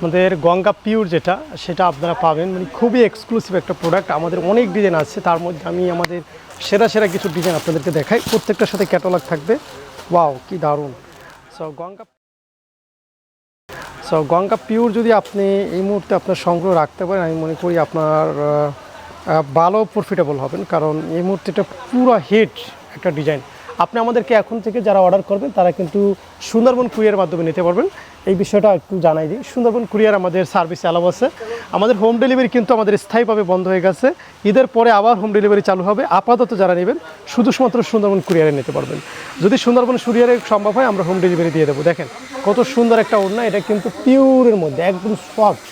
আমাদের গঙ্গা পিওর যেটা, সেটা আপনারা পাবেন। মানে খুবই এক্সক্লুসিভ একটা প্রোডাক্ট আমাদের অনেক ডিজাইন আছে, তার মধ্যে আমি আমাদের সেরা সেরা কিছু ডিজাইন আপনাদেরকে দেখাই। প্রত্যেকটার সাথে ক্যাটালগ থাকবে। ওয়াও কি দারুণ! So Ganga so Ganga pure যদি আপনি এই মুহূর্তে আপনার সংগ্রহ রাখতে পারেন, আমি মনে করি আপনার ভালো প্রফিটেবল হবেন। কারণ এই মুহূর্তে এটা পুরো হিট একটা ডিজাইন আপনি আমাদেরকে এখন থেকে যারা অর্ডার করবেন, তারা কিন্তু সুন্দরবন কুরিয়ার মাধ্যমে নিতে পারবেন। এই বিষয়টা একটু জানাই দিই। সুন্দরবন কুরিয়ার আমাদের সার্ভিস অ্যালাউ আছে। আমাদের হোম ডেলিভারি কিন্তু আমাদের স্থায়ীভাবে বন্ধ হয়ে গেছে। ঈদের পরে আবার হোম ডেলিভারি চালু হবে। আপাতত যারা নেবেন শুধু শুধুমাত্র সুন্দরবন কুরিয়ারে নিতে পারবেন। যদি সুন্দরবন কুরিয়ারে সম্ভব হয়, আমরা হোম ডেলিভারি দিয়ে দেবো। দেখেন, কত সুন্দর একটা ওড়না। এটা কিন্তু পিওরের মধ্যে, একদম সফট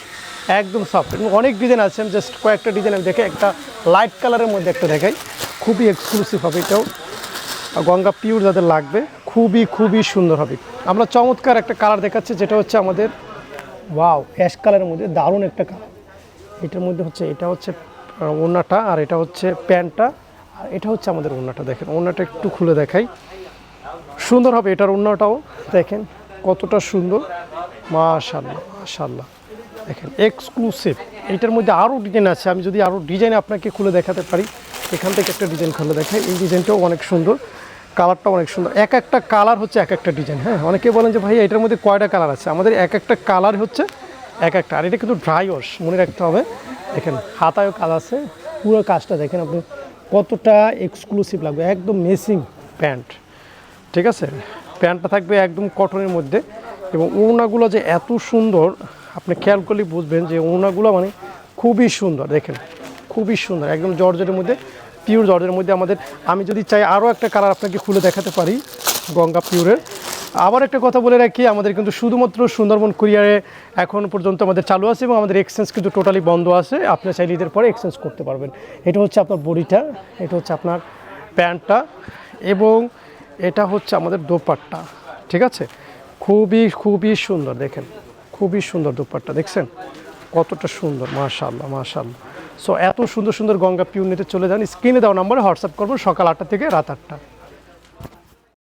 একদম সফট এবং অনেক ডিজাইন আছে। জাস্ট কয়েকটা ডিজাইন আমি দেখে একটা লাইট কালারের মধ্যে একটা দেখাই। খুবই এক্সক্লুসিভ হবে এটাও। গঙ্গা পিওর যাদের লাগবে খুবই খুবই সুন্দর হবে। আমরা চমৎকার একটা কালার দেখাচ্ছি যেটা হচ্ছে আমাদের ওয়াও অ্যাশ কালারের মধ্যে দারুণ একটা কালার এটার মধ্যে হচ্ছে এটা হচ্ছে আহ, ওড়নাটা আর এটা হচ্ছে প্যান্টটা আর এটা হচ্ছে আমাদের ওড়নাটা দেখেন ওড়নাটা একটু খুলে দেখাই। সুন্দর হবে এটার অন্যটাও দেখেন কতটা সুন্দর। মাশাল্লাহ মাশাল্লাহ দেখেন এক্সক্লুসিভ এইটার মধ্যে আরও ডিজাইন আছে আমি যদি আরও ডিজাইন আপনাকে খুলে দেখাতে পারি এখান থেকে একটা ডিজাইন খুলে দেখাই। এই ডিজাইনটাও অনেক সুন্দর কালারটা অনেক সুন্দর। এক একটা কালার হচ্ছে এক একটা ডিজাইন হ্যাঁ? অনেকে বলেন যে ভাই এটার মধ্যে কয়টা কালার আছে? আমাদের এক একটা কালার হচ্ছে এক একটা। আর এটা কিন্তু ড্রাই ওয়াশ মনে রাখতে হবে। দেখেন, হাতায়ও কাজ আছে। পুরো কাজটা দেখেন আপনি, কতটা এক্সক্লুসিভ লাগবে। একদম মেসিং প্যান্ট ঠিক আছে? প্যান্টটা থাকবে একদম কটনের মধ্যে এবং ওড়নাগুলো যে এত সুন্দর, আপনি খেয়াল করলে বুঝবেন যে ওড়নাগুলো মানে খুবই সুন্দর। দেখেন খুবই সুন্দর, একদম জর্জের মধ্যে পিওর জর্জের মধ্যে আমাদের। আমি যদি চাই আরও একটা কালার আপনাকে খুলে দেখাতে পারি, গঙ্গা পিওরের আবার একটা কথা বলে রাখি, আমাদের কিন্তু শুধুমাত্র সুন্দরবন কুরিয়ারে এখন পর্যন্ত আমাদের চালু আছে এবং আমাদের এক্সচেঞ্জ কিন্তু টোটালি বন্ধ আছে। আপনি চাইলে ঈদের পরে এক্সচেঞ্জ করতে পারবেন। এটা হচ্ছে আপনার বডিটা, এটা হচ্ছে আপনার প্যান্টটা এবং এটা হচ্ছে আমাদের দোপাট্টা, ঠিক আছে? খুবই খুবই সুন্দর, দেখেন, খুবই সুন্দর দোপাট্টা, দেখছেন? কতটা সুন্দর মাশাল্লাহ মাশাল্লাহ সো এত সুন্দর সুন্দর গঙ্গা পিউর নিতে চলে যান। স্ক্রিনে দেওয়া নম্বরে হোয়াটসঅ্যাপ করব সকাল আটটা থেকে রাত আটটা।